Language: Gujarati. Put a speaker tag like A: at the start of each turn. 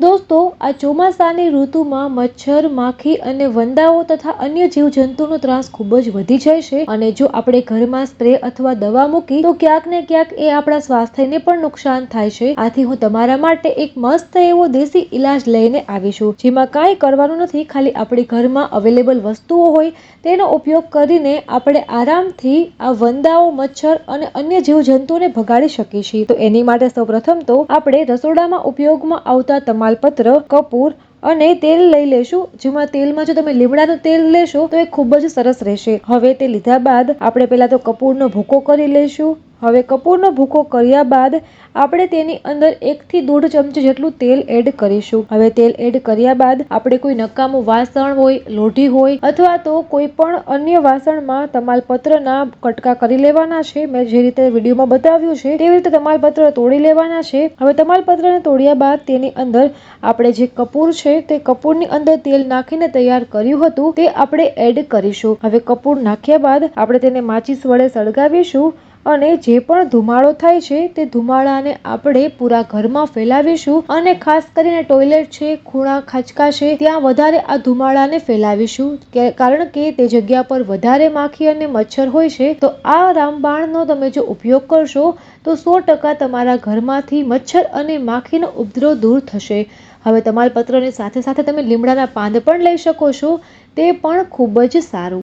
A: Dos આ ચોમાસાની ઋતુમાં મચ્છર, માખી અને વંદાઓ તથા અન્ય જીવજંતુનો ત્રાસ ખૂબ જ વધી જાય છે. અને જો આપણે ઘરમાં સ્પ્રે અથવા દવા મૂકી તો ક્યાંક ને ક્યાંક એ આપણા સ્વાસ્થ્યને પણ નુકસાન થાય છે. આથી હું તમારા માટે એક મસ્ત એવો દેશી ઈલાજ લઈને આવી છું, જેમાં કાંઈ કરવાનું નથી, ખાલી આપણી ઘરમાં અવેલેબલ વસ્તુઓ હોય તેનો ઉપયોગ કરીને આપણે આરામથી આ વંદાઓ, મચ્છર અને અન્ય જીવજંતુઓને ભગાડી શકીએ છીએ. તો એની માટે સૌપ્રથમ તો આપણે રસોડામાં ઉપયોગમાં આવતા તમાલપત્ર કપૂર અને તેલ લઈ લેશું. જેમાં તેલમાં જો તમે લીમડાનું તેલ લેશો તો એ ખૂબ જ સરસ રહેશે. હવે તે લીધા બાદ આપણે પહેલા તો કપૂરનો ભૂકો કરી લઈશું. હવે કપૂરનો ભૂકો કર્યા બાદ આપણે તેની અંદર એકથી દોઢ ચમચી જેટલું તેલ એડ કરીશું. હવે તેલ એડ કર્યા બાદ આપણે કોઈ નકામું વાસણ હોય, લોઢી હોય અથવા તો કોઈ પણ અન્ય વાસણમાં તમાલપત્રના કટકા કરી લેવાના છે. મેં જે રીતે વિડીયોમાં બતાવ્યું છે તેવી રીતે તમાલપત્ર તોડી લેવાના છે. હવે તમાલપત્રને તોડ્યા બાદ તેની અંદર આપણે જે કપૂર છે તે કપૂરની અંદર તેલ નાખીને તૈયાર કર્યું હતું તે આપણે એડ કરીશું. હવે કપૂર નાખ્યા બાદ આપણે તેને માચીસ વડે સળગાવીશું. અને જે પણ ધુમાડો થાય છે, તે ધુમાડાને આપણે પૂરા ઘરમાં ફેલાવીશું અને ખાસ કરીને ટોયલેટ છે, ખૂણા ખાંચકા છે ત્યાં વધારે આ ધુમાડાને ફેલાવીશું. કારણ કે તે જગ્યા પર વધારે માખી અને મચ્છર હોય છે, તો આ રામબાણનો તમે જો ઉપયોગ કરશો, તો સો ટકા તમારા ઘરમાંથી મચ્છર અને માખીનો ઉપદ્રવ દૂર થશે. હવે તમાલપત્રની સાથે સાથે તમે લીમડાના પાંદ પણ લઈ શકો છો, તે પણ ખૂબ જ સારું.